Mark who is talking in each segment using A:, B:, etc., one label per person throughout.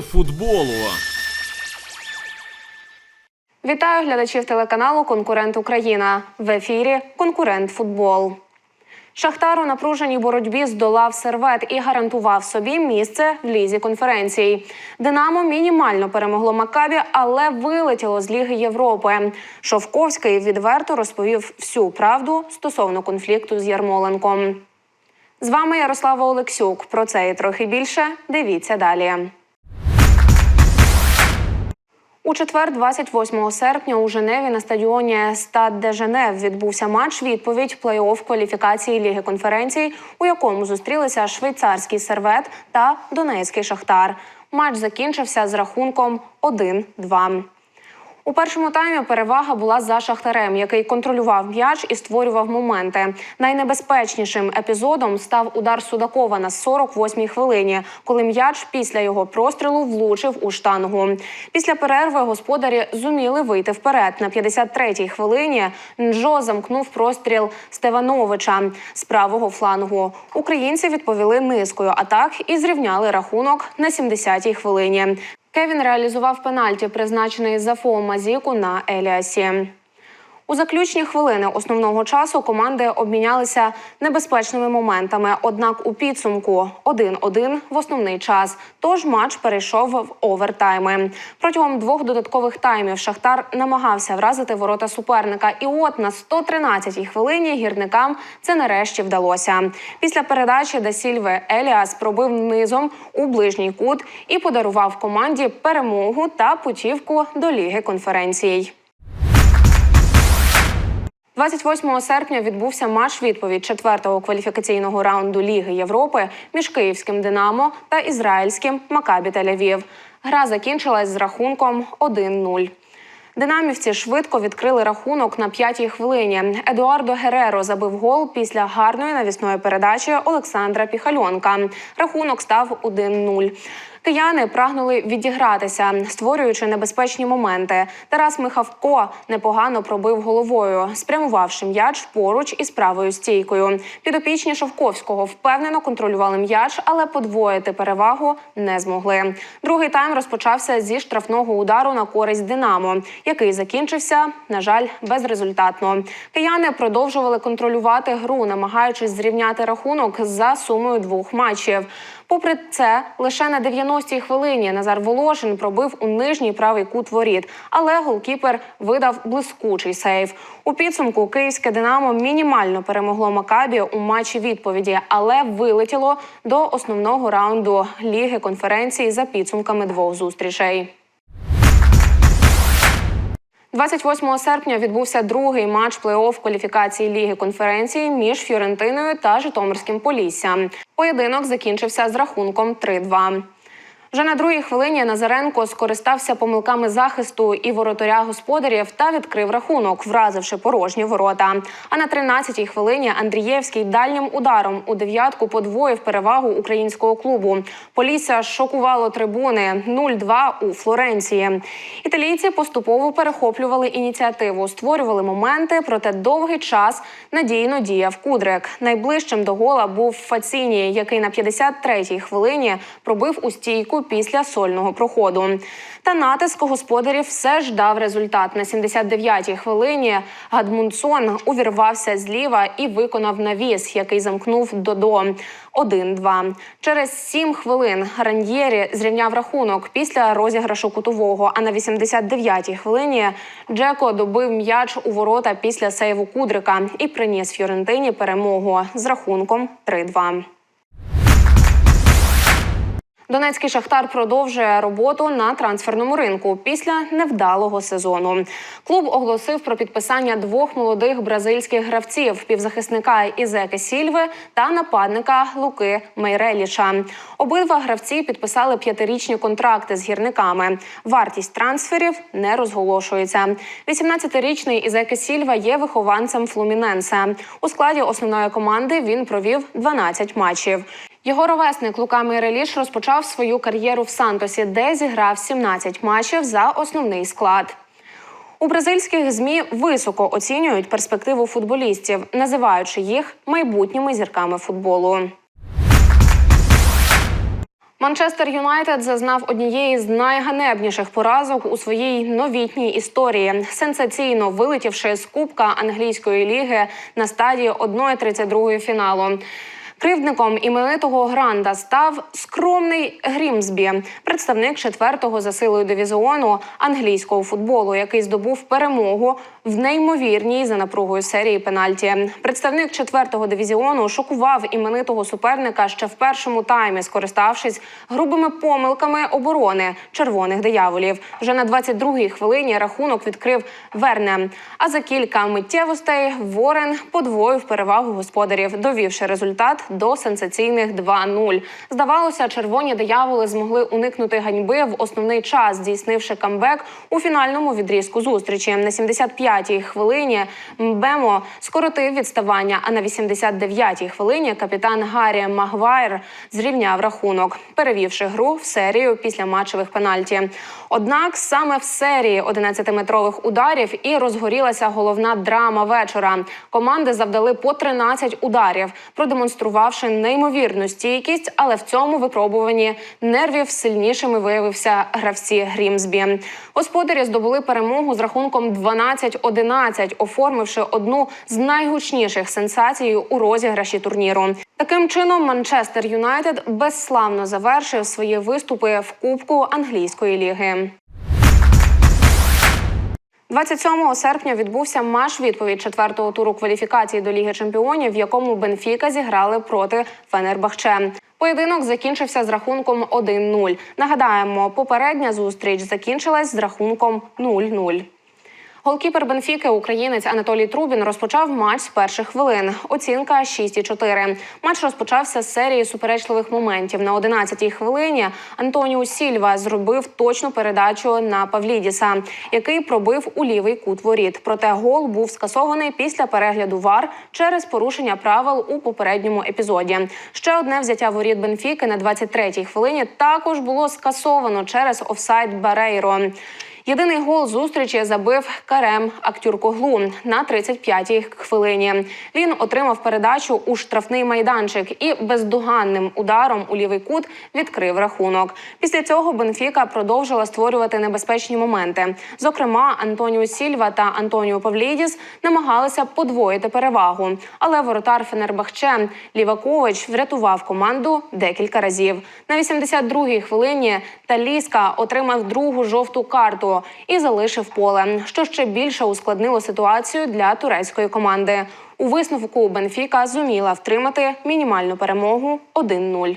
A: Футболу.
B: Вітаю глядачів телеканалу Конкурент Україна в ефірі Конкурент Футбол. Шахтар у напруженій боротьбі здолав сервет і гарантував собі місце в лізі конференцій. Динамо мінімально перемогло Макабі, але вилетіло з Ліги Європи. Шовковський відверто розповів всю правду стосовно конфлікту з Ярмоленком. З вами Ярослава Олексюк. Про це і трохи більше. Дивіться далі. У четвер, 28 серпня, у Женеві на стадіоні Стад де Женев відбувся матч відповідь плей-офф кваліфікації Ліги конференцій, у якому зустрілися швейцарський сервет та Донецький шахтар. Матч закінчився з рахунком 1-2. У першому таймі перевага була за шахтарем, який контролював м'яч і створював моменти. Найнебезпечнішим епізодом став удар Судакова на 48-й хвилині, коли м'яч після його прострілу влучив у штангу. Після перерви господарі зуміли вийти вперед. На 53-й хвилині Нджо замкнув простріл Стевановича з правого флангу. Українці відповіли низкою атак і зрівняли рахунок на 70-й хвилині. Кевін реалізував пенальті, призначений за Фо Мазіку на Еліасі. У заключні хвилини основного часу команди обмінялися небезпечними моментами. Однак у підсумку 1-1 в основний час. Тож матч перейшов в овертайми. Протягом двох додаткових таймів Шахтар намагався вразити ворота суперника. І от на 113-й хвилині гірникам це нарешті вдалося. Після передачі Дасільви Еліас пробив низом у ближній кут і подарував команді перемогу та путівку до ліги конференцій. 28 серпня відбувся матч відповідь четвертого кваліфікаційного раунду Ліги Європи між київським Динамо та ізраїльським Макабі Тель-Авів. Гра закінчилась з рахунком 1-0. Динамівці швидко відкрили рахунок на п'ятій хвилині. Едуардо Гереро забив гол після гарної навісної передачі Олександра Піхальонка. Рахунок став 1-0. Кияни прагнули відігратися, створюючи небезпечні моменти. Тарас Михавко непогано пробив головою, спрямувавши м'яч поруч із правою стійкою. Підопічні Шовковського впевнено контролювали м'яч, але подвоїти перевагу не змогли. Другий тайм розпочався зі штрафного удару на користь Динамо, який закінчився, на жаль, безрезультатно. Кияни продовжували контролювати гру, намагаючись зрівняти рахунок за сумою двох матчів. Попри це, лише на 90-й хвилині Назар Волошин пробив у нижній правий кут воріт, але голкіпер видав блискучий сейв. У підсумку київське Динамо мінімально перемогло Макабі у матчі відповіді, але вилетіло до основного раунду ліги конференції за підсумками двох зустрічей. 28 серпня відбувся другий матч плей-офф кваліфікації ліги конференції між Фіорентиною та Житомирським Поліссям. Поєдинок закінчився з рахунком 3-2. Вже на другій хвилині Назаренко скористався помилками захисту і воротаря господарів та відкрив рахунок, вразивши порожні ворота. А на 13-й хвилині Андрієвський дальнім ударом у дев'ятку подвоїв перевагу українського клубу. Полісся шокувало трибуни 0-2 у Флоренції. Італійці поступово перехоплювали ініціативу, створювали моменти, проте довгий час надійно діяв Кудрик. Найближчим до гола був Фаціні, який на 53-й хвилині пробив у стійку після сольного проходу. Та натиск господарів все ж дав результат. На 79-й хвилині Гадмунсон увірвався зліва і виконав навіс, який замкнув Додо. 1-2. Через 7 хвилин Раньєрі зрівняв рахунок після розіграшу кутового. А на 89-й хвилині Джеко добив м'яч у ворота після сейву Кудрика і приніс Фіорентині перемогу з рахунком 3-2. Донецький шахтар продовжує роботу на трансферному ринку після невдалого сезону. Клуб оголосив про підписання двох молодих бразильських гравців: півзахисника Ізеки Сільви та нападника Луки Мейреліча. Обидва гравці підписали п'ятирічні контракти з гірниками. Вартість трансферів не розголошується. 18-річний Ізеки Сільва є вихованцем Флуміненса. У складі основної команди він провів 12 матчів. Його ровесник Лука Мейреліш розпочав свою кар'єру в Сантосі, де зіграв 17 матчів за основний склад. У бразильських змі високо оцінюють перспективу футболістів, називаючи їх майбутніми зірками футболу. Манчестер Юнайтед зазнав однієї з найганебніших поразок у своїй новітній історії, сенсаційно вилетівши з кубка англійської ліги на стадії 1-32 фіналу. Кривдником іменитого гранда став скромний Грімсбі, представник четвертого за силою дивізіону англійського футболу, який здобув перемогу в неймовірній за напругою серії пенальті. Представник четвертого дивізіону шокував іменитого суперника ще в першому таймі, скориставшись грубими помилками оборони червоних дияволів. Вже на 22-й хвилині рахунок відкрив Верне. А за кілька миттєвостей Ворен подвоїв перевагу господарів, довівши результат до сенсаційних 2-0. Здавалося, червоні дияволи змогли уникнути ганьби в основний час, здійснивши камбек у фінальному відрізку зустрічі. На 75-й хвилині Мбемо скоротив відставання. А на 89-й хвилині капітан Гаррі Магвайр зрівняв рахунок, перевівши гру в серію після матчевих пенальті. Однак саме в серії 11-метрових ударів і розгорілася головна драма вечора. Команди завдали по 13 ударів, продемонструвавши неймовірну стійкість, але в цьому випробуванні нервів сильнішими виявився гравці Грімсбі. Господарі здобули перемогу з рахунком 12-11, оформивши одну з найгучніших сенсацій у розіграші турніру. Таким чином, Манчестер Юнайтед безславно завершив свої виступи в Кубку англійської ліги. 27 серпня відбувся марш відповідь четвертого туру кваліфікації до Ліги Чемпіонів, в якому Бенфіка зіграли проти Фенербахче. Поєдинок закінчився з рахунком 1-0. Нагадаємо, попередня зустріч закінчилась з рахунком 0-0. Голкіпер Бенфіки, українець Анатолій Трубін, розпочав матч з перших хвилин. Оцінка 6,4. Матч розпочався з серії суперечливих моментів. На 11-й хвилині Антоніу Сільва зробив точну передачу на Павлідіса, який пробив у лівий кут воріт. Проте гол був скасований після перегляду ВАР через порушення правил у попередньому епізоді. Ще одне взяття воріт Бенфіки на 23-й хвилині також було скасовано через офсайд Барейро. Єдиний гол зустрічі забив Карем Актюркоглу на 35-й хвилині. Він отримав передачу у штрафний майданчик і бездоганним ударом у лівий кут відкрив рахунок. Після цього Бенфіка продовжила створювати небезпечні моменти. Зокрема, Антоніо Сільва та Антоніо Павлідіс намагалися подвоїти перевагу, але воротар Фенербахче Лівакович врятував команду декілька разів. На 82-й хвилині Таліска отримав другу жовту карту і залишив поле, що ще більше ускладнило ситуацію для турецької команди. У висновку Бенфіка зуміла втримати мінімальну перемогу 1-0.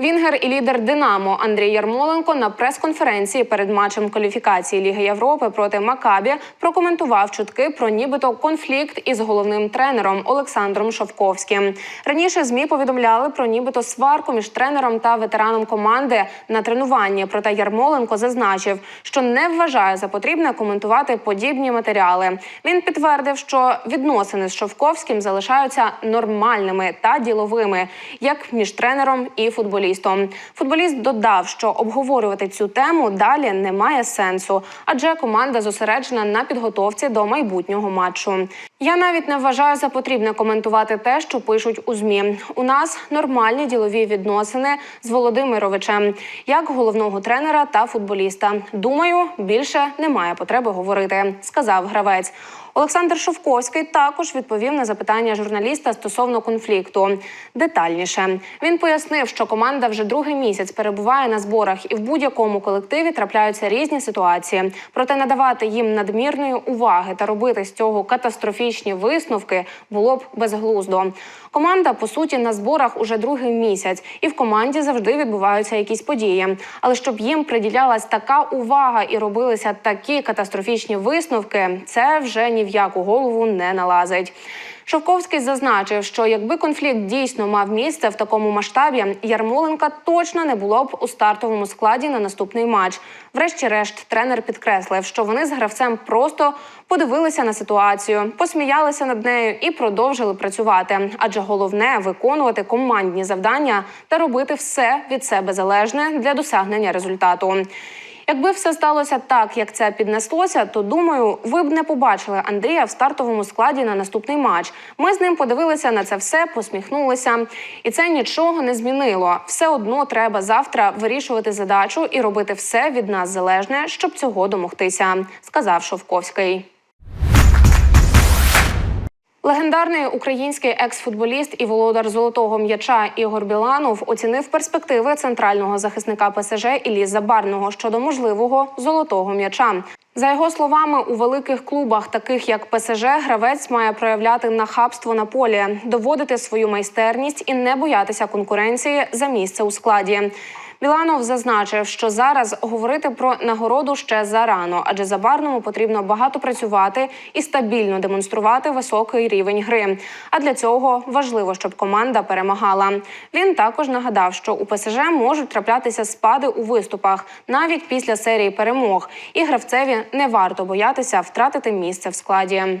B: Вінгер і лідер Динамо Андрій Ярмоленко на прес-конференції перед матчем кваліфікації Ліги Європи проти Макабі прокоментував чутки про нібито конфлікт із головним тренером Олександром Шовковським. Раніше змі повідомляли про нібито сварку між тренером та ветераном команди на тренуванні. Проте Ярмоленко зазначив, що не вважає за потрібне коментувати подібні матеріали. Він підтвердив, що відносини з Шовковським залишаються нормальними та діловими, як між тренером і футболістом футболістом. Футболіст додав, що обговорювати цю тему далі немає сенсу, адже команда зосереджена на підготовці до майбутнього матчу. Я навіть не вважаю за потрібне коментувати те, що пишуть у змі. У нас нормальні ділові відносини з Володимировичем, як головного тренера та футболіста. Думаю, більше немає потреби говорити, сказав гравець. Олександр Шовковський також відповів на запитання журналіста стосовно конфлікту. Детальніше він пояснив, що команда вже другий місяць перебуває на зборах, і в будь-якому колективі трапляються різні ситуації. Проте надавати їм надмірної уваги та робити з цього катастрофічні висновки було б безглуздо. Команда по суті на зборах уже другий місяць, і в команді завжди відбуваються якісь події. Але щоб їм приділялась така увага і робилися такі катастрофічні висновки, це вже ні в яку голову не налазить. Шовковський зазначив, що якби конфлікт дійсно мав місце в такому масштабі, Ярмоленка точно не було б у стартовому складі на наступний матч. Врешті-решт, тренер підкреслив, що вони з гравцем просто подивилися на ситуацію, посміялися над нею і продовжили працювати. Адже головне виконувати командні завдання та робити все від себе залежне для досягнення результату. Якби все сталося так, як це піднеслося, то думаю, ви б не побачили Андрія в стартовому складі на наступний матч. Ми з ним подивилися на це все, посміхнулися, і це нічого не змінило. Все одно треба завтра вирішувати задачу і робити все від нас залежне, щоб цього домогтися, сказав Шовковський. Легендарний український екс-футболіст і володар золотого м'яча Ігор Біланов оцінив перспективи центрального захисника ПСЖ Іллі Забарного щодо можливого золотого м'яча. За його словами, у великих клубах, таких як ПСЖ, гравець має проявляти нахабство на полі, доводити свою майстерність і не боятися конкуренції за місце у складі. Біланов зазначив, що зараз говорити про нагороду ще зарано, адже забарному потрібно багато працювати і стабільно демонструвати високий рівень гри. А для цього важливо, щоб команда перемагала. Він також нагадав, що у ПСЖ можуть траплятися спади у виступах навіть після серії перемог, і гравцеві не варто боятися втратити місце в складі.